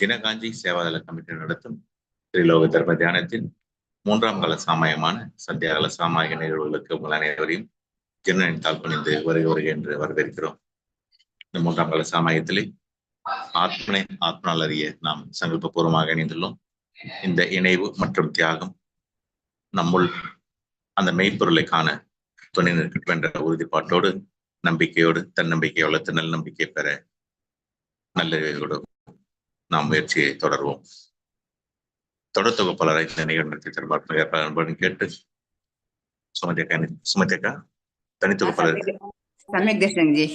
தினகாஞ்சி Seva Dal committee நடத்தும் திரிலோக தர்ம தியானத்தின் மூன்றாம் கால சாமாயமான சத்தியாகால சாமாய நிகழ்வுகளுக்கு உங்கள் அனைவரையும் ஜெர்னனின் தால் பணிந்து வருக வருக என்று வரவேற்கிறோம். இந்த மூன்றாம் கால சாமாயத்திலே ஆத்மனை ஆத்மனால் அறிய நாம் சங்கல்பபூர்வமாக இணைந்துள்ளோம். இந்த இணைவு மற்றும் தியாகம் நம்முள் அந்த மெய்ப்பொருளை காண துணை நிற்கட்டும் என்ற உறுதிப்பாட்டோடு நம்பிக்கையோடு தன்னம்பிக்கை வளர்த்து நல்ல நம்பிக்கை பெற நல்ல நாம் முயற்சியை தொடர்வோம். தொடர் தொகுப்பாளரை இந்த நிகழ்ச்சி தருமாறு கேட்டு சுமதியக்கா சுமதியக்கா தனித்தொகுப்பாளர் சமயக் தர்ஷன் ஜி.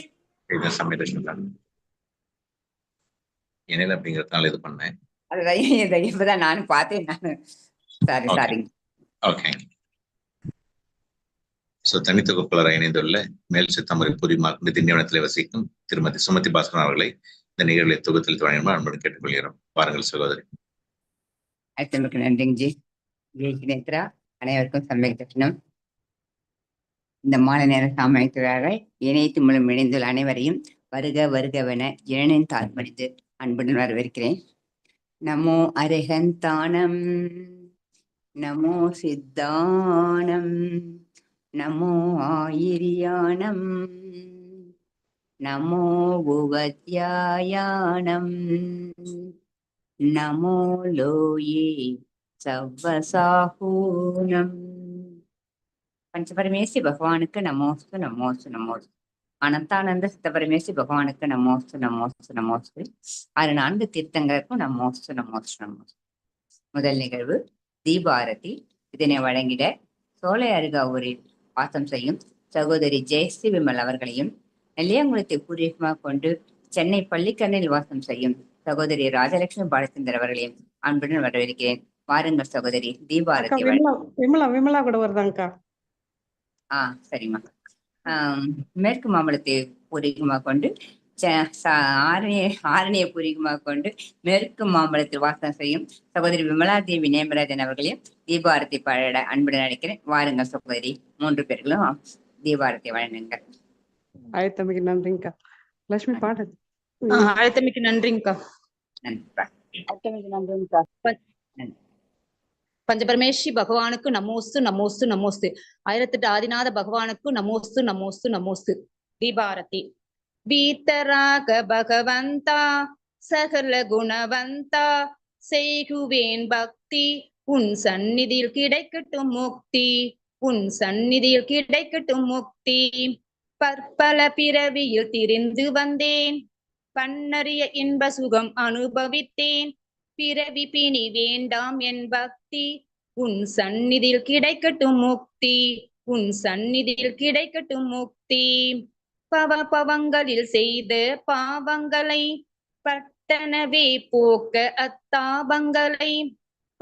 இதுதான் சமயதர்ஷன் தான். இணையில அப்படிங்கறதுனால இது பண்ணேன் அதுதான் இதை இப்பதான் நானும் பார்த்தேன் நானு. Sorry Okay. Sorry okay so தனித்தொகுப்பாளராக இணைந்துள்ள மேல் சித்தமரை புரிமார் நிதி நிறுவனத்தில் வசிக்கும் திருமதி சுமதி பாஸ்கரன் அவர்களை இந்த நிகழ்வை தொகுத்தில் வழங்குமாறு அன்புடன் கேட்டுக்கொள்கிறோம். பாருங்கள் சகோதரி. அழைத்தமைக்கு நன்றிங்க ஜி. நேத்ரா அனைவருக்கும் சமய தர்ஷனம் இந்த மாலை நேர சாமயத்துக்காக இணைத்து மூலம் இணைந்துள்ள அனைவரையும் வருக வருகவென இளனின் தாழ்மடித்து அன்புடன் வரவேற்கிறேன். நமோ அரகந்தானம் நமோ சித்தானம் நமோ ஆயிரியானம் நமோ புவத்யாயானம் நமோ லோயே சவ்வசாகூனம் பஞ்சபரமேசி பகவானுக்கு நமோஸ்து நமோஸ்து நமோஸ்து அனந்தானந்த சித்தபரமேசி பகவானுக்கு நமோஸ்து நமோஸ்து நமோஸ்து ஆறு நான்கு தீர்த்தங்களுக்கும் நமோஸ்து நமோஸ்து நமோஸ்து முதல் நிகழ்வு தீபாரதி. இதனை வழங்கிட சோலை அருகாவூரில் வாசம் செய்யும் சகோதரி ஜெயஸ்ரீ விமல் அவர்களையும் நெல்லியாங்குளத்தை பூர்வீகமாக கொண்டு சென்னை பள்ளிக்கண்ணில் வாசம் செய்யும் சகோதரி ராஜலட்சுமி பாலச்சந்தர் அவர்களையும் அன்புடன் வரவேற்கிறேன். வாருங்கள் சகோதரி தீபாரதி விமலா விமலா கூட வருதாங்கக்கா ஆ சரிம்மா. மேற்கு மாம்பலத்தை பூர்வீகமாக கொண்டு ஆரணிய ஆரணிய பூர்வீகமாக கொண்டு மேற்கு மாம்பலத்தில் வாசம் செய்யும் சகோதரி விமலா தேவி நேமராஜன் அவர்களையும் தீபாரதி பாட அன்புடன் அழைக்கிறேன். வாருங்கள் சகோதரி மூன்று பேர்களும் தீபாரதி வழங்குங்கள் அழைத்தமைக்கு நன்றிங்கக்கா லட்சுமி பாடு ஆ, அழைத்தமைக்கு நன்றிங்கக்கா நன்றி. அழைத்தமைக்கு நன்றிங்கக்கா பஞ்சபரமேஷி பகவானுக்கு நமோஸ்து நமோஸ்து நமோஸ்து. ஆயிரத்தெட்டு ஆதிநாத பகவானுக்கு நமோஸ்து நமோஸ்து நமோஸ்து. தீபாரதி. வீத்தராக பகவந்தா சகல குணவந்தா. செய்குவேன் பக்தி உன் சந்நிதியில் கிடைக்கட்டும் முக்தி. உன் சந்நிதியில் கிடைக்கட்டும் முக்தி. பற்பல பிறவியில் திரிந்து வந்தேன். பண்ணறிய இன்ப சுகம் அனுபவித்தேன். பிறவி பிணி வேண்டாம் என் பக்தி. உன் சந்நிதியில் கிடைக்கட்டும் முக்தி. உன் சந்நிதியில் கிடைக்கட்டும் முக்தி. பவ பவங்களில் செய்த பாவங்களை பட்டனவே போக்க அத்தாபங்களை.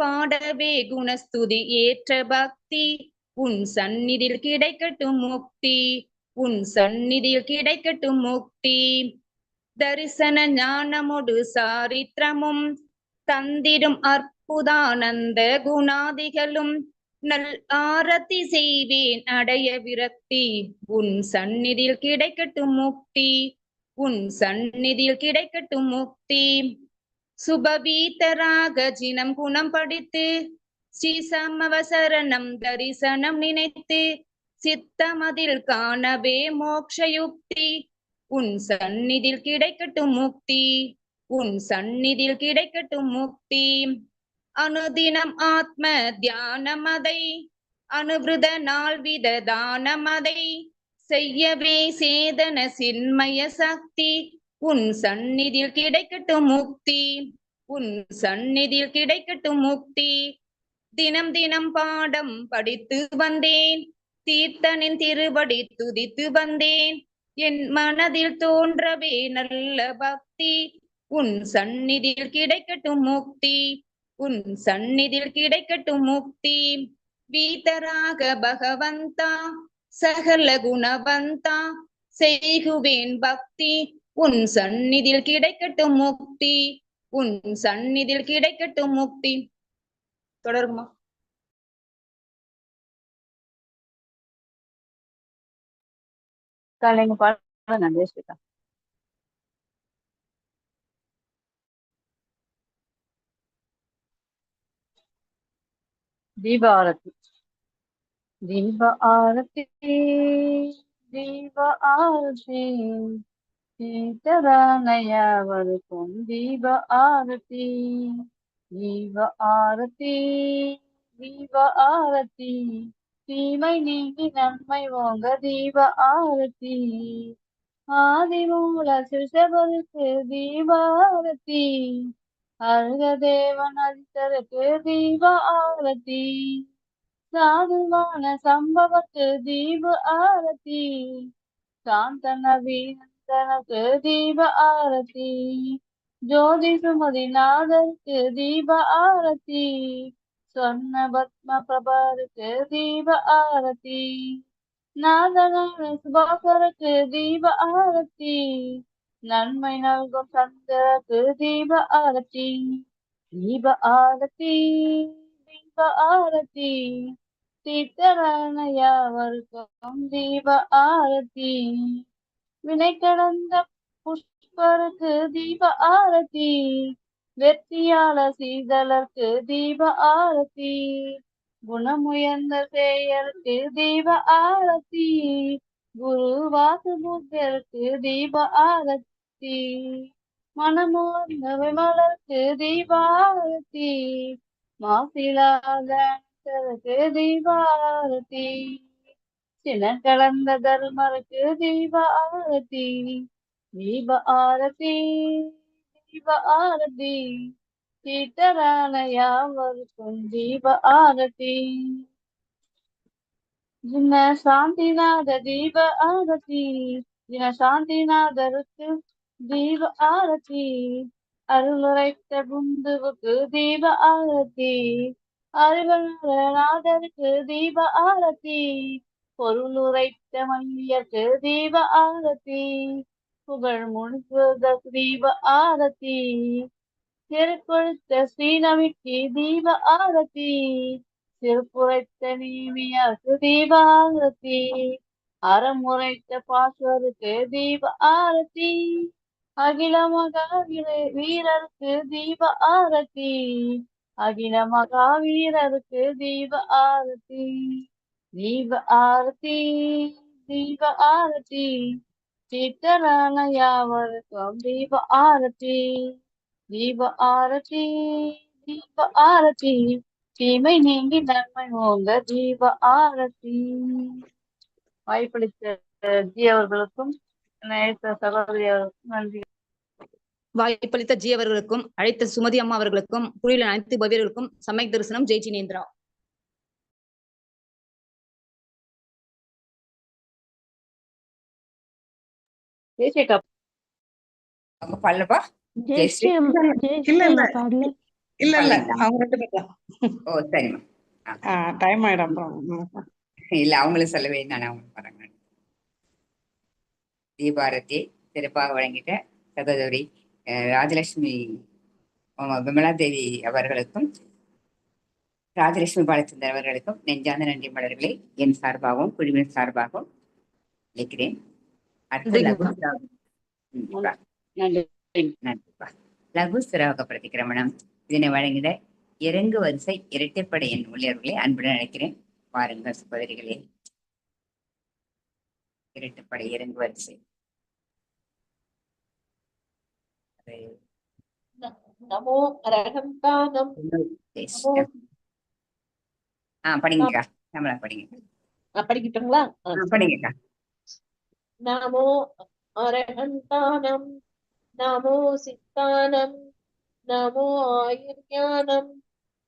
பாடவே குணஸ்துதி ஏற்ற பக்தி. உன் சந்நிதியில் கிடைக்கட்டும் முக்தி. உன் சந்நிதியில் கிடைக்கட்டும் முக்தி. தரிசன ஞானமொடு சாரித்திரமும் தந்திடும் அற்புதானந்த குணாதிகளும். நல் ஆரத்தி செய்வேன் அடைய விரக்தி. உன் சந்நிதியில் கிடைக்கட்டும் முக்தி. உன் சந்நிதியில் கிடைக்கட்டும் முக்தி. சுபவீதராக ஜினம் குணம் படித்து ஸ்ரீ சமவசரணம் தரிசனம் நினைத்து சித்தமதில் காணவே மோக்ஷயுக்தி உன் சந்நிதியில் கிடைக்கட்டும் முக்தி. உன் சந்நிதியில் கிடைக்கட்டும் முக்தி. அனுதினம் ஆத்ம தியானமதை. அனுவிருத நால்வித தானமதை. செய்யவே சேதன சின்மய சக்தி. உன் சந்நிதியில் கிடைக்கட்டும் முக்தி. உன் சந்நிதியில் கிடைக்கட்டும் முக்தி. தினம் தினம் பாடம் படித்து வந்தேன். தீர்த்தனின் திருவடி துதித்து வந்தேன். என் மனதில் தோன்றவே நல்ல பக்தி. உன் சந்நிதியில் கிடைக்கட்டும் முக்தி. உன் சந்நிதியில் கிடைக்கட்டும் முக்தி. வீதராக பகவந்தா சகல குணவந்தா செய்குவேன் பக்தி. உன் சந்நிதியில் கிடைக்கட்டும் முக்தி. உன் சந்நிதியில் கிடைக்கட்டும் முக்தி. தொடருமா காலைங்க பாருங்க ஜெயஸ்ரீகா தீப ஆரத்தி. தீப ஆரத்தி தீப ஆரத்தி. சீதரானயவருக்கும் தீப ஆரத்தி. தீப ஆரத்தி தீப ஆரத்தி. தீமை நீங்கி நன்மை ஓங்க தீப ஆரத்தி. ஆதிமூல சிறுசபருக்கு தீபாரதி அருக தேவன் அதித்தருக்கு தீப ஆரத்தி. சாதுவான சம்பவத்து தீப ஆரத்தி. சாந்த நவீனந்தனுக்கு தீப ஆரத்தி. ஜோதி சுமதி நாதருக்கு தீப ஆரத்தி. சொர்ண பத்ம பிரபருக்கு தீப ஆரத்தி. நாதனான சுபாகருக்கு தீப ஆரத்தி. நன்மை நல்கும் சந்திரக்கு தீப ஆரத்தி. தீப ஆரத்தி தீப ஆரத்தி. தீர்த்தரான யாவருக்கும் தீப ஆரத்தி. வினை கடந்த புஷ்பருக்கு தீப ஆரத்தி. வெற்றியாள சீதலர்க்கு தீப ஆரத்தி. குணமுயர்ந்த செயலுக்கு தீப ஆரத்தி. குரு வாசு புத்தருக்கு தீப ஆரத்தி. மனமோர்ந்த விமலருக்கு தீபாரதி ஆரத்தி. மாசிலாதருக்கு தீப ஆரத்தி. கலந்த தர்மருக்கு தீபாரதி தீப ஆரத்தி. ஜீவ ஆரதி தீப ஆரத்தி சீத்தரானையாவருக்கும் தீப ஆரத்தி ஜின சாந்திநாத தீப ஆரத்தி ஜின சாந்திநாதருக்கு தீப ஆரத்தி அருளுரைத்த புந்துவுக்கு தீப ஆரத்தி அறிவநாதருக்கு தீப ஆரத்தி பொருளுரைத்த மையக்கு தீப ஆரத்தி புகழ் முழுவதற்கு தீப ஆரத்தி. திருக்கொழுத்த ஸ்ரீநவிக்கு தீப ஆரதி திருப்புரைத்த நீமியாக்கு தீப ஆரதி அறமுறைத்த பாஸ்வருக்கு தீப ஆரதி அகில மகா வீரருக்கு தீப ஆரதி அகில மகா வீரருக்கு தீப ஆரதி தீப ஆரதி தீப ஆரதி சித்தரான தீப ஆரத்தி தீப ஆரத்தி தீப ஆரத்தி. தீமை நீங்கி நன்மை ஓங்க தீப ஆரத்தி. வாய்ப்பளித்த ஜி அவர்களுக்கும் சகோதரி அவர்களுக்கும் நன்றி. வாய்ப்பளித்த ஜி அவர்களுக்கும் அழைத்த சுமதி அம்மா அவர்களுக்கும் குழுவில் அனைத்து பவியர்களுக்கும் சமய தரிசனம் ஜெய் ஜினேந்திரா. அவங்க இல்ல இல்ல. இல்ல இல்ல. பண்ணலாம். அவங்க ரெண்டு பேர் தான். ஓ சரிம்மா டைம் ஆயிடும் அப்புறம். ம். இல்ல அவங்களும் சொல்லவே நான் அவங்க வரேங்க தீபாரதி சிறப்பாக வழங்கிட்ட சகோதரி ராஜலட்சுமி விமலா தேவி அவர்களுக்கும் ராஜலட்சுமி பாலச்சந்தர் அவர்களுக்கும் நெஞ்சார்ந்த நன்றி மலர்களை என் சார்பாகவும் குழுவின் சார்பாகவும் அளிக்கிறேன். லகு சிராக பிரதிக்கிரமணம் இதனை வழங்கிட இறங்கு வரிசை இரட்டைப்படை என் ஊழியர்களை அன்புடன் அழைக்கிறேன். வாருங்கள் சகோதரிகளே. இரட்டைப்படை இறங்கு வரிசை. அது நமோ அரகந்தானம் yes. நமோ ஆ படிங்கக்கா. நம்மளா படிங்க. படிக்கட்டுங்களா? படிங்கக்கா. नमो अर्हन्तानं नमो सिद्धानं नमो आयुर्यानं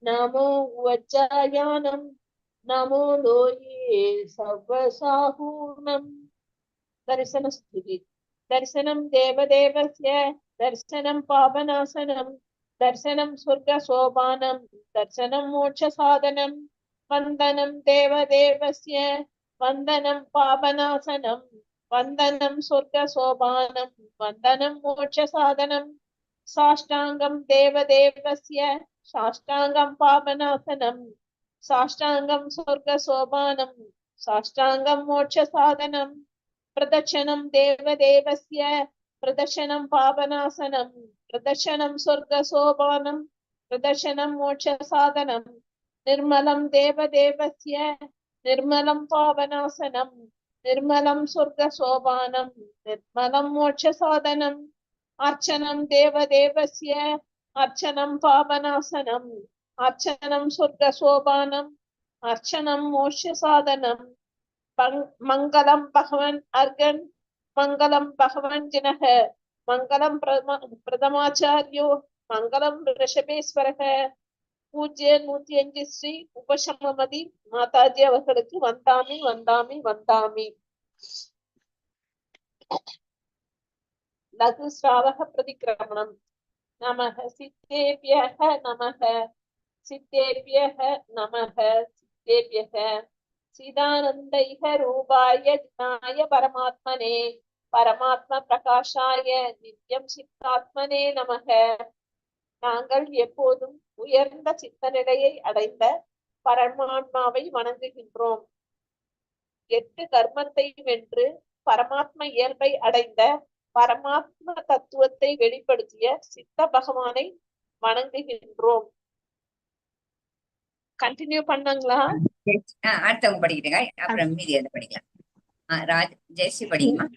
नमो वज्रायानं नमो लोये सर्वसाहूर्णम् दर्शनस्तुति दर्शनं देवदेवस्य दर्शनं पापनाशनं दर्शनं स्वर्गसोपानं दर्शनं मोक्षसाधनं वन्दनं देवदेवस्य वन्दनं पापनाशनं வந்தனம் சொர்க்க சோபானம் வந்தனம் மோட்ச சாதனம் சாஷ்டாங்கம் தேவதேவசிய சாஷ்டாங்கம் பாபநாசனம் சாஷ்டாங்கம் சொர்க்க சோபானம் சாஷ்டாங்கம் மோட்ச சாதனம் பிரதட்சணம் தேவதேவசிய பிரதட்சணம் பாபநாசனம் பிரதட்சணம் சொர்க்க சோபானம் பிரதர்சனம் மோட்ச சாதனம் நிர்மலம் தேவதேவசிய நிர்மலம் பாவநாசனம் निर्मलं स्वर्गसोपानं निर्मलं मोक्षसाधनम् अर्चनं देवदेवस्य अर्चनं पावनासनम् अर्चनं स्वर्गसोपानम् अर्चनं मोक्षसाधनम् पं- मङ्गलं भगवन् अर्गन् मङ्गलं भगवन् जिनः मङ्गलं प्रम- प्रथमाचार्यो मङ्गलं ரிஷபேஸ்வரக ಪೂಜ್ಯೆ ನೂತಿ ಎಂಜಿ ಶ್ರೀ ಉಪಶಮದಿ ಮಾತಾಜಿ ಅವಸರಕ್ಕೆ ವಂದಾಮಿ ವಂದಾಮಿ ವಂದಾಮಿ लघुस्रावः प्रतिक्रमणम् नमः सिद्धेभ्यः नमः। सिद्धेभ्यः नमः। सिद्धेभ्यः। चिदानन्दैः रूपाय ज्ञाय परमात्मने। परमात्मप्रकाशाय नित्यं सिद्धात्मने नमः। நாங்கள் எப்போதும் உயர்ந்த சித்த நிலையை அடைந்த பரமாத்மாவை வணங்குகின்றோம். எட்டு கர்மத்தை வென்று பரமாத்ம இயல்பை அடைந்த பரமாத்ம தத்துவத்தை வெளிப்படுத்திய சித்த பகவானை வணங்குகின்றோம். கண்டினியூ பண்ணாங்களா? அடுத்தவங்க படிக்கிட்டுங்க அப்புறம் மீதி படிக்கலாம். ராஜ் ஜெயஸ்ரீ படிக்குமா?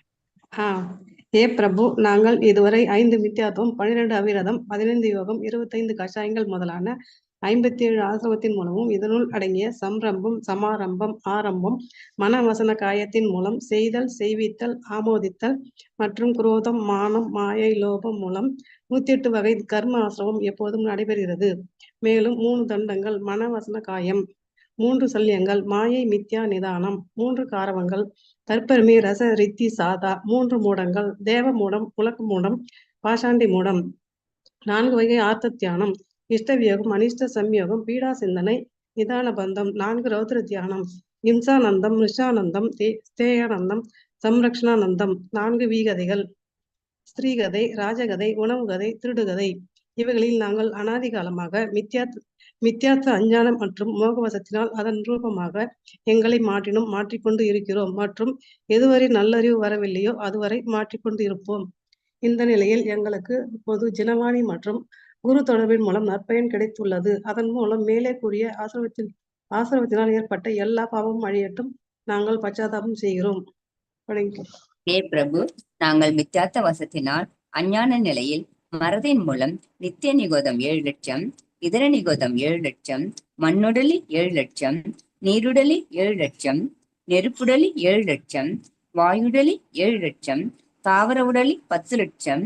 ஏ பிரபு நாங்கள் இதுவரை ஐந்து மித்யாத்துவம் பனிரெண்டு அவிரதம் பதினைந்து யோகம் இருபத்தைந்து கஷாயங்கள் முதலான ஐம்பத்தி ஏழு ஆசிரமத்தின் மூலமும் இதனுள் அடங்கிய சம்ரம்பம் சமாரம்பம் ஆரம்பம் மனவசன காயத்தின் மூலம் செய்தல் செய்வித்தல் ஆமோதித்தல் மற்றும் குரோதம் மானம் மாயை லோபம் மூலம் நூத்தி எட்டு வகை கர்ம ஆசிரமம் எப்போதும் நடைபெறுகிறது. மேலும் மூணு தண்டங்கள் மனவசன காயம். மூன்று சல்யங்கள் மாயை மித்யா நிதானம். மூன்று காரவங்கள் தற்பெருமை ரச ரித்தி சாதா. மூன்று மூடங்கள் தேவ மூடம் உலக மூடம் பாஷாண்டி மூடம். நான்கு வகை ஆர்த்த தியானம் இஷ்டவியோகம் அனிஷ்ட சம்யோகம் பீடா சிந்தனை நிதான பந்தம். நான்கு ரௌத்ர தியானம். இம்சானந்தம் ரிஷானந்தம் தேயானந்தம் ஸ்தேயானந்தம் சம்ரக்ஷணானந்தம். நான்கு வீகதைகள். ஸ்திரீகதை ராஜகதை உணவுகதை திருடுகதை. இவைகளில் நாங்கள் அனாதி காலமாக மித்யா மித்தியார்த்த அஞ்ஞானம் மற்றும் மோகவசத்தினால் அதன் ரூபமாக எங்களை மாற்றினும் மாற்றிக்கொண்டு இருக்கிறோம். மற்றும் எதுவரை நல்லறிவு வரவில்லையோ அதுவரை மாற்றிக்கொண்டு இருப்போம். இந்த நிலையில் எங்களுக்கு இப்போது ஜினவாணி மற்றும் குரு தொடர்பின் மூலம் நற்பயன் கிடைத்துள்ளது. அதன் மூலம் மேலே கூறிய ஆசிரமத்தின் ஆசிரமத்தினால் ஏற்பட்ட எல்லா பாவமும் அழியட்டும். நாங்கள் பச்சாதாபம் செய்கிறோம். ஹே பிரபு நாங்கள் மித்தியார்த்த வசத்தினால் அஞ்ஞான நிலையில் மரதின் மூலம் நித்திய நிகோதம் ஏழு லட்சம் இதர நிகோதம் ஏழு லட்சம் மண்ணுடலி ஏழு லட்சம் நீருடலி ஏழு லட்சம் நெருப்புடலி ஏழு லட்சம் வாயுடலி ஏழு லட்சம் தாவர உடலி பத்து லட்சம்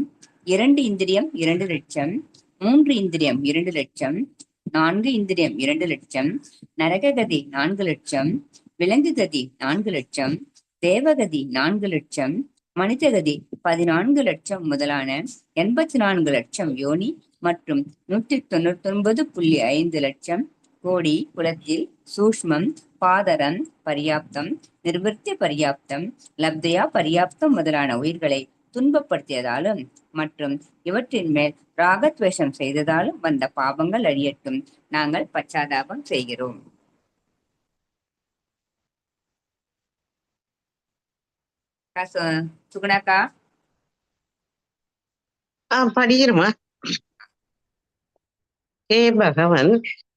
இரண்டு இந்திரியம் இரண்டு லட்சம் மூன்று இந்திரியம் இரண்டு லட்சம் நான்கு இந்திரியம் இரண்டு லட்சம் நரககதி நான்கு லட்சம் விலங்கு கதி நான்கு லட்சம் தேவகதி நான்கு லட்சம் மனிதகதி பதினான்கு லட்சம் முதலான எண்பத்தி நான்கு லட்சம் யோனி மற்றும் நூற்றி தொண்ணூத்தி ஒன்பது புள்ளி ஐந்து லட்சம் கோடி குலத்தில் சூஷ்மம் பாதரம் பரியாப்தம் நிர்வர்த்தி பரியாப்தம் லப்தயா பரியாப்தம் முதலான உயிர்களை துன்பப்படுத்தியதாலும் மற்றும் இவற்றின் மேல் ராகத்வேஷம் செய்ததாலும் வந்த பாவங்கள் அழியட்டும். நாங்கள் பச்சாதாபம் செய்கிறோம். சுகுணாக்கா? படிக்கிறோமா ஹே பகவன்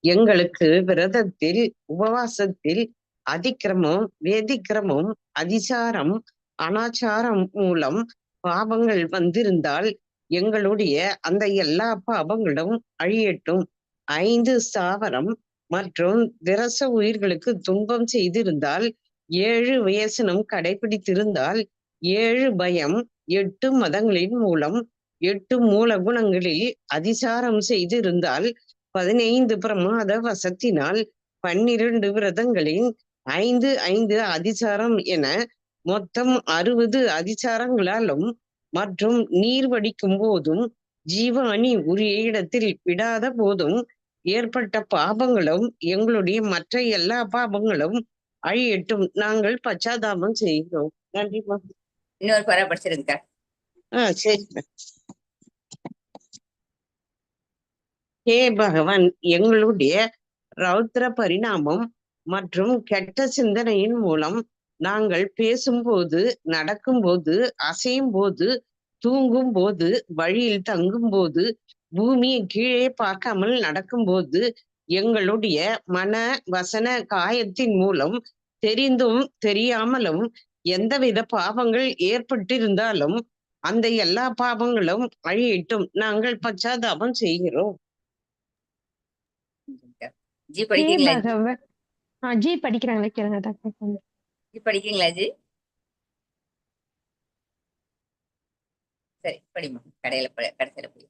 எங்களுக்கு விரதத்தில் உபவாசத்தில் அதிக்கிரமம் வேதிக்கிரமம் அதிசாரம் அனாச்சாரம் மூலம் பாபங்கள் வந்திருந்தால் எங்களுடைய அந்த எல்லா பாபங்களும் அழியட்டும். ஐந்து ஸ்தாவரம் மற்றும் திரச உயிர்களுக்கு துன்பம் செய்திருந்தால் ஏழு வயசனம் கடைபிடித்திருந்தால் ஏழு பயம் எட்டு மதங்களின் மூலம் எட்டு மூல குணங்களில் அதிசாரம் செய்திருந்தால் பதினைந்து பிரமாத வசத்தினால் பன்னிரண்டு விரதங்களின் ஐந்து ஐந்து அதிசாரம் என மொத்தம் அறுபது அதிசாரங்களாலும் மற்றும் நீர் வடிக்கும் போதும் ஜீவாணி உரிய இடத்தில் விடாத போதும் ஏற்பட்ட பாபங்களும் எங்களுடைய மற்ற எல்லா பாபங்களும் அழியட்டும். நாங்கள் பச்சாதாபம் செய்கிறோம். நன்றிமா இன்னொரு குறை படிச்சிருங்க. ஆ சரி ஹே பகவான் எங்களுடைய ரௌத்ர பரிணாமம் மற்றும் கெட்ட சிந்தனையின் மூலம் நாங்கள் பேசும்போது நடக்கும்போது அசையும் போது தூங்கும் போது வழியில் தங்கும் போது பூமியை கீழே பார்க்காமல் நடக்கும்போது எங்களுடைய மன வசன காயத்தின் மூலம் தெரிந்தும் தெரியாமலும் எந்தவித பாவங்கள் ஏற்பட்டிருந்தாலும் அந்த எல்லா பாவங்களும் அழியிட்டும். நாங்கள் பச்சாதாபம் செய்கிறோம். ஜி படிக்கிறீங்களா? ஜி? படிக்கிறாங்களே கேளுங்க டாக்டர். ஜி படிக்கிறீங்களா ஜி? சரி படிமா கடையில கடைசியில போய்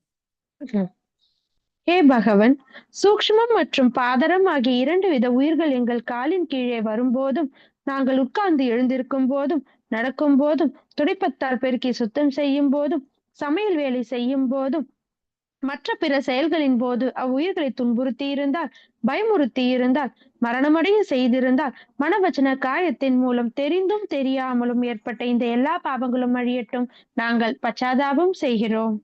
ஹே பகவன். சூக்ஷ்மம் மற்றும் பாதரம் ஆகிய இரண்டு வித உயிர்கள் எங்கள் காலின் கீழே வரும்போதும் நாங்கள் உட்கார்ந்து எழுந்திருக்கும் போதும் நடக்கும் போதும் துடைப்பத்தால் பெருக்கி சுத்தம் செய்யும் போதும் சமையல் வேலை செய்யும் போதும் மற்ற பிற செயல்களின் போது அவ்வுயிர்களை துன்புறுத்தி இருந்தால் பயமுறுத்தி இருந்தால் மரணமடைய செய்திருந்தால் மனவச்சன காயத்தின் மூலம் தெரிந்தும் தெரியாமலும் ஏற்பட்ட இந்த எல்லா பாவங்களும் அழியட்டும். நாங்கள் பச்சாதாபம் செய்கிறோம்.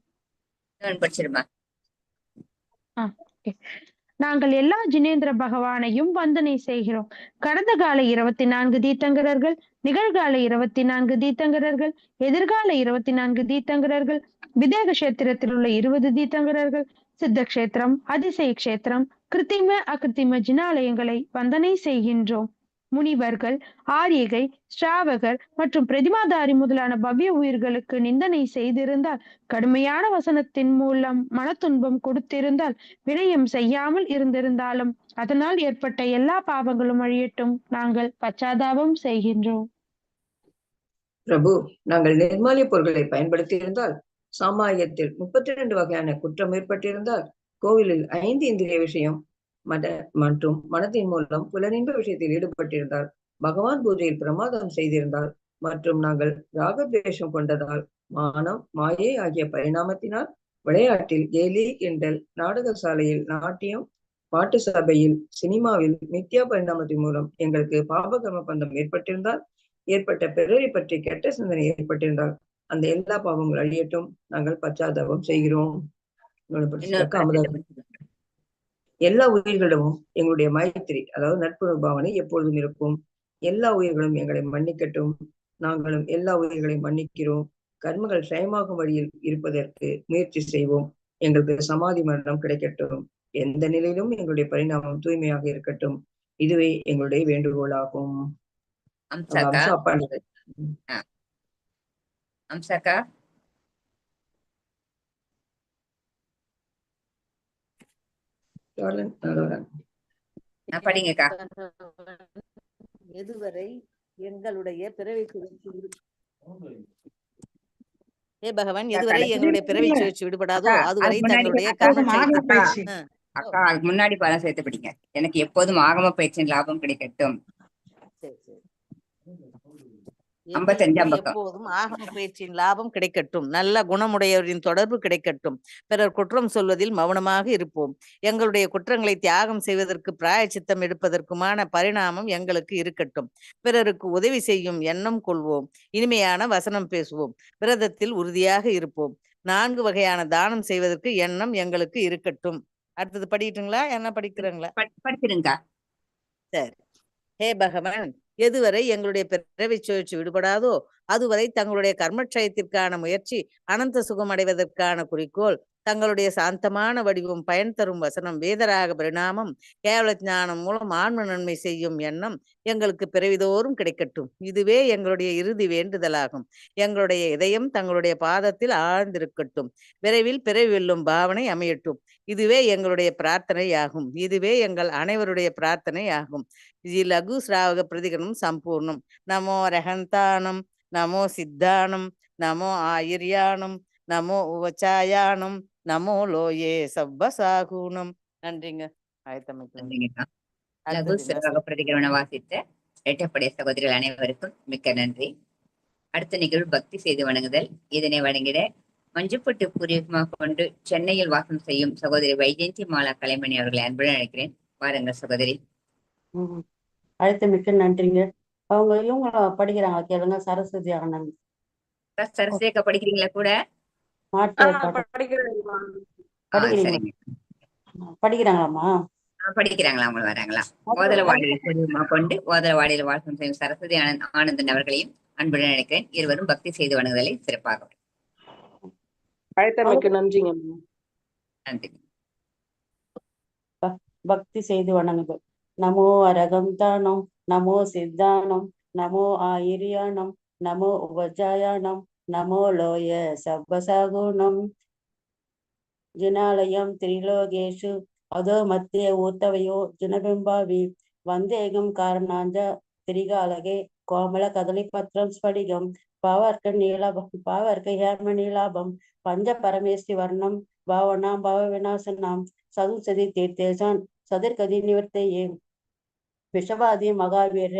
நாங்கள் எல்லா ஜினேந்திர பகவானையும் வந்தனை செய்கிறோம். கடந்த கால இருபத்தி நான்கு தீர்த்தங்கரர்கள் நிகழ்கால இருபத்தி நான்கு தீர்த்தங்கரர்கள் எதிர்கால இருபத்தி நான்கு தீர்த்தங்கரர்கள் விதேக கஷேத்திரத்தில் உள்ள இருபது தீர்த்தங்கரர்கள் சித்த கஷேத்திரம் அதிசய கஷேத்திரம் கிருத்திம அகிருத்திம ஜினாலயங்களை வந்தனை செய்கின்றோம். முனிவர்கள் ஆரியகை ஸ்ராவகர் மற்றும் பிரதிமாதாரி முதலான பவ்ய உயிர்களுக்கு நிந்தனை செய்திருந்தால் கடுமையான வசனத்தின் மூலம் மனத்துன்பம் கொடுத்திருந்தால் வினயம் செய்யாமல் இருந்திருந்தாலும் அதனால் ஏற்பட்ட எல்லா பாவங்களும் அழியட்டும். நாங்கள் பச்சாதாபம் செய்கின்றோம். பிரபு நாங்கள் நிர்மாலிய பொருட்களை பயன்படுத்தியிருந்தால் சாமாயத்தில் முப்பத்தி ரெண்டு வகையான குற்றம் ஏற்பட்டிருந்தால் கோவிலில் ஐந்து இந்திரிய விஷயம் மத மற்றும் மனத்தின் மூலம் புலனின்ப விஷயத்தில் ஈடுபட்டிருந்தால் பகவான் பூஜையில் பிரமாதம் செய்திருந்தால் மற்றும் நாங்கள் ராகத்வேஷம் கொண்டதால் மானம் மாயை ஆகிய பரிணாமத்தினால் விளையாட்டில் கேலி கிண்டல் நாடக சாலையில் நாட்டியம் பாட்டு சபையில் சினிமாவில் மித்யா பரிணாமத்தின் மூலம் எங்களுக்கு பாபகர்ம பந்தம் ஏற்பட்டிருந்தால் ஏற்பட்ட பிறரை பற்றி கெட்ட சிந்தனை ஏற்பட்டிருந்தால் அந்த எல்லா பாவங்கள் அழியட்டும். நாங்கள் பச்சாதாபம் செய்கிறோம். எல்லா உயிர்களிடமும் எங்களுடைய மைத்திரி அதாவது நட்பு பாவனை எப்பொழுதும் இருக்கும். எல்லா உயிர்களும் எங்களை மன்னிக்கட்டும். நாங்களும் எல்லா உயிர்களையும் மன்னிக்கிறோம். கர்மங்கள் க்ஷயமாகும் வழியில் இருப்பதற்கு முயற்சி செய்வோம். எங்களுக்கு சமாதி மரணம் கிடைக்கட்டும். எந்த நிலையிலும் எங்களுடைய பரிணாமம் தூய்மையாக இருக்கட்டும். இதுவே எங்களுடைய வேண்டுகோளாகும். அம்சாக்கா படிங்கக்கா எதுவரை எங்களுடைய பிறவி ஏ பகவான் எதுவரை எங்களுடைய பிறவி சுழற்சி விடுபடாதோ அதுவரை தங்களுடைய அக்கா, கர்ம அக்கா, அதுக்கு முன்னாடி பலம் சேர்த்து படிங்க எனக்கு எப்போதும் ஆகம பயிற்சியின் லாபம் கிடைக்கட்டும். ஐம்பத்தஞ்சாம். எப்போதும் ஆகம பயிற்சியின் லாபம் கிடைக்கட்டும். நல்ல குணமுடையவரின் தொடர்பு கிடைக்கட்டும். பிறர் குற்றம் சொல்வதில் மௌனமாக இருப்போம். எங்களுடைய குற்றங்களை தியாகம் செய்வதற்கு பிராயச்சித்தம் எடுப்பதற்குமான பரிணாமம் எங்களுக்கு இருக்கட்டும். பிறருக்கு உதவி செய்யும் எண்ணம் கொள்வோம். இனிமையான வசனம் பேசுவோம். விரதத்தில் உறுதியாக இருப்போம். நான்கு வகையான தானம் செய்வதற்கு எண்ணம் எங்களுக்கு இருக்கட்டும். அடுத்தது படிக்கட்டுங்களா? என்ன படிக்கிறீங்களா? படி- படிச்சிருங்கக்கா சரி. ஹே பகவான். எதுவரை எங்களுடைய பிறவி சுழற்சி விடுபடாதோ அதுவரை தங்களுடைய கர்மட்சயத்திற்கான முயற்சி அனந்த சுகம் அடைவதற்கான குறிக்கோள் தங்களுடைய சாந்தமான வடிவம் பயன் தரும் வசனம் வேதராக பரிணாமம் கேவல ஞானம் மூலம் ஆன்ம நன்மை செய்யும் எண்ணம் எங்களுக்கு பிறவிதோறும் கிடைக்கட்டும். இதுவே எங்களுடைய இறுதி வேண்டுதலாகும். எங்களுடைய இதயம் தங்களுடைய பாதத்தில் ஆழ்ந்திருக்கட்டும். விரைவில் பிறவி வெல்லும் பாவனை அமையட்டும். இதுவே எங்களுடைய பிரார்த்தனை ஆகும் இதுவே எங்கள் அனைவருடைய பிரார்த்தனை ஆகும் இது லகு ஸ்ராவக பிரதிகரணம் சம்பூர்ணம். நமோ ரகந்தானம் நமோ சித்தானம் நமோ ஆயிர்யானம் நமோ உவச்சாயானம் நமோ லோயே சவ்வசாகுணம். நன்றிங்க. ஆயத்தமைக்கு பிரதிகரண வாசித்த இரட்டைப்படை சகோதரிகள் அனைவருக்கும் மிக்க நன்றி. அடுத்த நிகழ்வு பக்தி செய்து வணங்குதல். இதனை வழங்கிட மஞ்சுப்பட்டு பூர்வீகமாக கொண்டு சென்னையில் வாசம் செய்யும் சகோதரி வைஜெயந்தி மாலா கலைமணி அவர்களை அன்புடன் அழைக்கிறேன். வாருங்கள் சகோதரி. ம். அழைத்த மிக்க நன்றிங்க. அவங்க இவங்க படிக்கிறாங்க கேளுங்க. சரஸ்வதி ஆனந்த் சரஸ்வதிக்கா படிக்கிறீங்களா கூட? ஆ, படிக்கிறீங்களா அவங்க வராங்களா? ஓதல வாடியில் பூர்வமா கொண்டு ஓதல வாடியில் வாசம் செய்யும் சரஸ்வதி ஆனந்த் ஆனந்தன் அவர்களையும் அன்புடன் அழைக்கிறேன் இருவரும் பக்தி செய்து வணங்குதலை சிறப்பாக. அழைத்தமைக்கு நன்றிங்க. நன்றி. பக்தி செய்து வணங்குதல். நமோ அரகம் தானம் நமோ சித்தானம் நமோ ஆயிரியானம் நமோ உபஜாயானம் நமோ லோய சப்பசாகுணம் జినాలయం త్రిలోకేషు అదో మధ్య ఊర్తవయో జనబింబావి వందేగం కారణాంజ తిరిగాలగే కోమల కదలిపత్రం స్ఫటికం పావర్క నీలాభం పావర్క హేమ నీలాభం పంచ పరమేశ్వరి వర్ణం భావనాం భావ వినాశనాం சதுசதி தீர்த்தேசான் சதுர்கதி நிவர்த்தையே விஷவாதி மகாவீர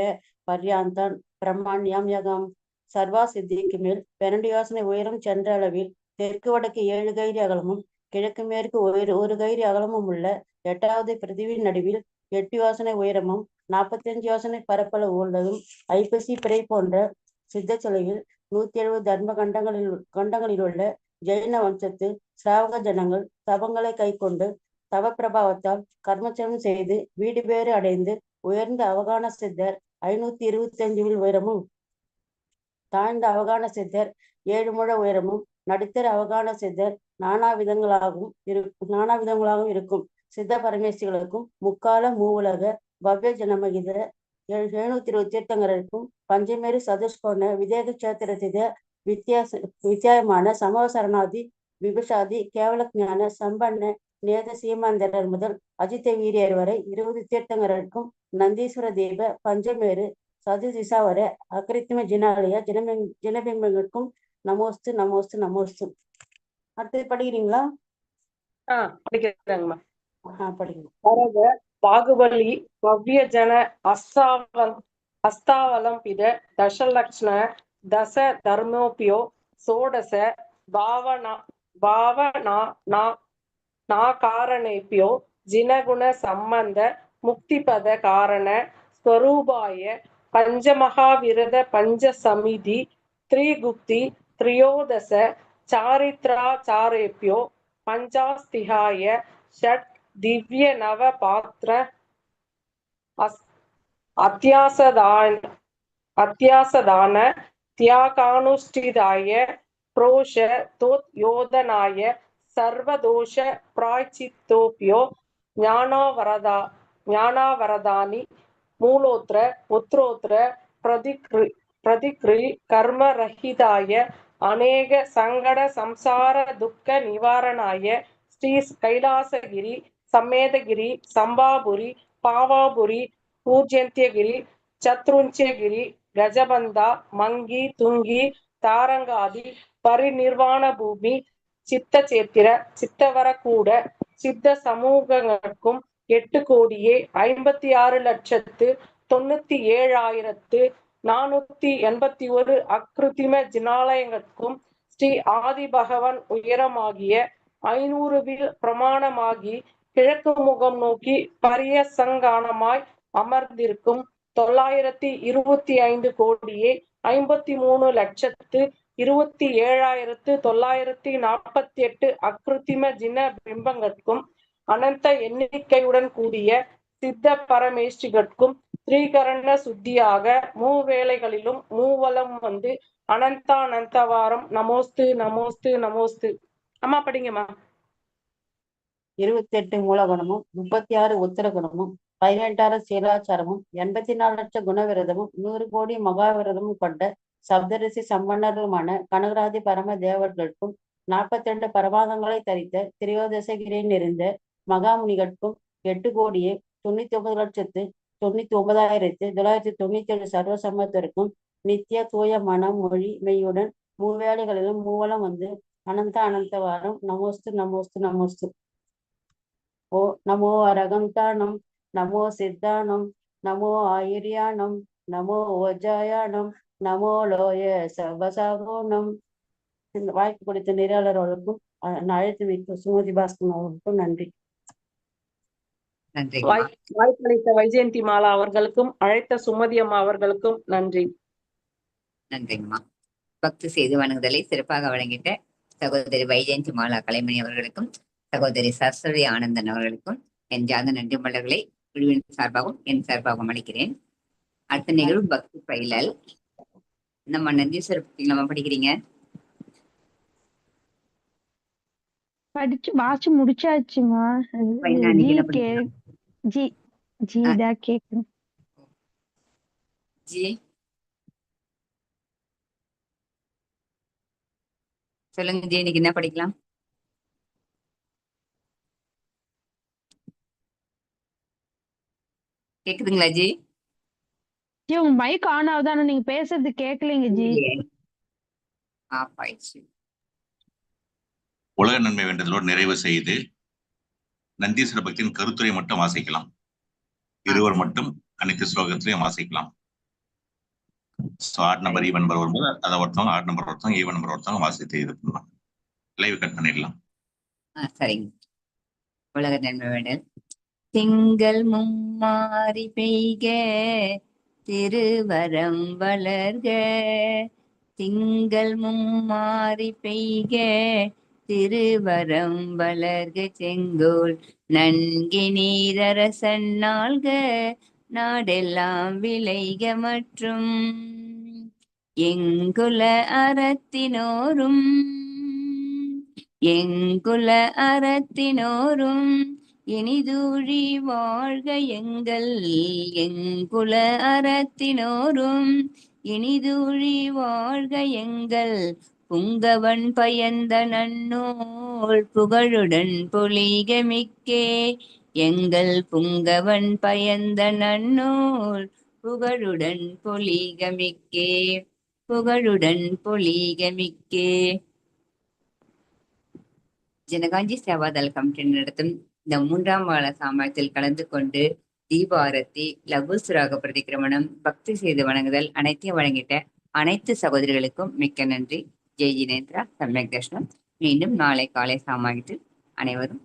பர்யாந்தான் பிரம்மாண்யம் யகம் சர்வா சித்திக்கு மேல் பன்னெண்டு யோசனை உயரம் சென்ற அளவில் தெற்கு வடக்கு ஏழு கைரி அகலமும் கிழக்கு மேற்கு ஒரு ஒரு கைரி அகலமும் உள்ள எட்டாவது பிரிதிவின் நடுவில் எட்டு யோசனை உயரமும் நாற்பத்தஞ்சு யோசனை பரப்பளவு உள்ளதும் ஐப்பசி பிறை போன்ற சித்த சிலையில் நூத்தி எழுபது தர்ம கண்டங்களில் கண்டங்களில் உள்ள ஜெயின வம்சத்து சிராவக ஜனங்கள் தவங்களை கைக்கொண்டு தவ பிரபாவத்தால் கர்மச்சரம் செய்து வீடு பேறு அடைந்து உயர்ந்த அவகான சித்தர் ஐநூத்தி இருபத்தி அஞ்சு உயரமும் தாழ்ந்த அவகான சித்தர் ஏழு முழ உயரமும் நடுத்தர அவகான சித்தர் நானா விதங்களாகவும் இருக்கும் நானா விதங்களாகவும் இருக்கும். சித்த பரமேஸ்வரிகளுக்கும் முக்கால மூவுலக பவ்ய ஜனமகித எழுநூத்தி இருபது தீர்த்தங்கருக்கும் பஞ்சமேரு சதுஷ்கோண விதேக கஷேத்திரத்தித வித்தியாச வித்தியாயமான சமவ சரணாதி விபுஷாதி கேவல ஞான சம்பன்ன நேத சீமாந்தரர் முதல் அஜித வீரியர் வரை இருபது தீர்த்தங்கருக்கும் நந்தீஸ்வர தீப பஞ்சமேரு சது திசா வரை அகிருத்திம ஜினாலய ஜனபிம் ஜனபிம்பங்களுக்கும் நமோஸ்து நமோஸ்து நமோஸ்து. அடுத்தது படிக்கிறீங்களா? படிக்கிறாங்கம்மா. பாகுபலி பவ்ய ஜன அஸ்தாவல் பித தசலக்ஷ்ண தச தர்மோபியோ சோடச பாவனா பாவனா நா நாகாரணேபியோ ஜினகுண சம்பந்த முக்திபத காரண ஸ்வரூபாய பஞ்சமகாவிரத பஞ்ச சமிதி த்ரிகுப்தி த்ரியோதச சாரித்ராச்சாரேபியோ பஞ்சாஸ்திகாய ஷட் திவ்ய நவ பாத்திர அத்தியாசதான் அத்தியாசதான தியாகானுஷ்டிதாய புரோஷ தோத் யோதனாய சர்வதோஷ பிராய்ச்சித்தோப்பியோ ஞானாவரதா ஞானாவரதானி மூலோத்திர உத்ரோத்ர பிரதிக்ரி பிரதிக்ரி கர்மரஹிதாய அநேக சங்கட சம்சார துக்க நிவாரணாய ஸ்ரீ கைலாசகிரி சம்மேதகிரி சம்பாபுரி பாவாபுரி பூஜ்யந்தியகிரி சத்ருஞ்சகிரி கஜபந்தா மங்கி துங்கி தாரங்காதி பரிநிர்வாண பூமி சித்த சேத்திர சித்தவர கூட சித்த சமூகங்களுக்கும் எட்டு கோடியே ஐம்பத்தி ஆறு லட்சத்து தொண்ணூத்தி ஏழாயிரத்து நானூத்தி எண்பத்தி ஒரு அக்ருத்திம ஜினாலயங்களுக்கும் ஸ்ரீ ஆதி பகவன் உயரமாகிய ஐநூறுவில் பிரமாணமாகி கிழக்கு முகம் நோக்கி பரியசங்கானமாய் அமர்ந்திருக்கும் தொள்ளாயிரத்தி இருபத்தி ஐந்து கோடியே ஐம்பத்தி மூணு லட்சத்து இருபத்தி ஏழாயிரத்து தொள்ளாயிரத்தி நாற்பத்தி எட்டு அக்ருத்திம ஜின பிம்பங்களுக்கும் அனந்த எண்ணிக்கையுடன் கூடிய சித்த பரமேஷ்டிகட்கும் ஸ்ரீகரண சுத்தியாக மூவேளைகளிலும் மூவலம் வந்து அனந்தானந்தவாரம் நமோஸ்து நமோஸ்து நமோஸ்து. அம்மா படிங்கம்மா. இருபத்தி எட்டு மூலகணமும் முப்பத்தி ஆறு உத்தரகணமும் பதினெட்டாயிரம் சீலாச்சாரமும் எண்பத்தி நாலு லட்சம் குணவிரதமும் நூறு கோடி மகாவிரதமும் கொண்ட சப்தரிசி சம்பன்னருமான கனகராதி பரம தேவர்களுக்கும் நாற்பத்தி ரெண்டு பரமாதங்களை தரித்த திரியோதசகிரியில் இருந்த மகாமுனிகட்கும் எட்டு கோடியே தொண்ணூத்தி ஒன்பது லட்சத்து தொண்ணூத்தி ஒன்பதாயிரத்து தொள்ளாயிரத்தி தொண்ணூத்தி ஏழு சர்வசம்மத்திற்கும் நித்திய தூய மனம் மொழி மெய்யுடன் மூவேளைகளிலும் மூவலம் வந்து அனந்த அனந்தவாரம் நமோஸ்து நமோஸ்து நமோஸ்து. ஓ நமோ அரகந்தானம் நமோ சித்தானம் நமோ ஆயிரியானம் நமோ ஓஜாயானம் நமோ லோய சவசாகோணம் இந்த வாய்ப்பு கொடுத்த நெறியாளர் அஹ், அழைத்து வைத்த சுமதி பாஸ்கர் அவர்களுக்கும் நன்றி. வாய்ப்பளித்த வைஜெயந்தி மாலா அவர்களுக்கும் அழைத்த சுமதி அம்மா அவர்களுக்கும் நன்றி. நன்றிங்கம்மா. பக்தி செய்து வணங்குதலை சிறப்பாக வழங்கிட்ட சகோதரி வைஜெயந்தி மாலா கலைமணி அவர்களுக்கும் சகோதரி சரஸ்வதி ஆனந்தன் அவர்களுக்கும் என் ஜாத நன்றி மலர்களை குழுவின் சார்பாகவும் என் சார்பாகவும் அளிக்கிறேன். அடுத்த நிகழ்வு பக்தி பயிலல். நம்ம நந்தீஸ்வர பக்தி நம்ம படிக்கிறீங்க? படிச்சு வாசிச்சு முடிச்சாச்சுமா ஜி ஜீதா கேக்குறேன் ஜி சொல்லுங்க ஜி இன்னைக்கு என்ன படிக்கலாம்? கேக்குதுங்களா ஜி ஜி உங்க மைக் ஆன் ஆகுதானே நீங்க பேசுறது கேட்கலைங்க ஜி ஆஃப் ஆயிடுச்சு. உலக நன்மை வேண்டுதலோடு நிறைவு செய்து நந்தீஸ்வர பக்தியின் கருத்துரை மட்டும் வாசிக்கலாம். இருவர் மட்டும் அனைத்து ஸ்லோகத்திலையும் வாசிக்கலாம். So odd number even number வரும்போது அதை ஒருத்தவங்க ஆட் நம்பர் ஒருத்தவங்க ஈவன் நம்பர் ஒருத்தவங்க வாசித்து இது பண்ணலாம். லைவ் கட் பண்ணிடலாம். சரிங்க. உலக நண்பர்கள் திங்கள் மும்மாறி பெய்க திருவரம் வளர்க. திங்கள் மும்மாறி பெய்க திருவரம் வளர்க செங்கோல். நன்கி நீரரசன் நாள்க நாடெல்லாம் விளைக மற்றும். எங்குல அறத்தினோரும் எங்குல அறத்தினோரும் இனிதூழி வாழ்க எங்கள். எங்குல அறத்தினோரும் இனிதூழி வாழ்க எங்கள். புங்கவன் பயந்த நன்னூல் புகழுடன் பொலிக மிக்கே. எங்கள் புங்கவன் பயந்த நன்னூல் புகழுடன் பொலிக மிக்கே. புகழுடன் பொலிக மிக்கே. ஜனகாஞ்சி சேவாதல் கமிட்டி நடத்தும் இந்த மூன்றாம் வார சாமயத்தில் கலந்து கொண்டு தீபாரத்தி லகு சுராக பிரதிக்கிரமணம் பக்தி செய்து வணங்குதல் அனைத்தையும் வழங்கிட்ட அனைத்து சகோதரிகளுக்கும் மிக்க நன்றி. ஜெய் ஜினேந்திரா சம்யக் தர்ஷனம் மீண்டும் நாளை காலை சாமாகிட்டு அனைவரும்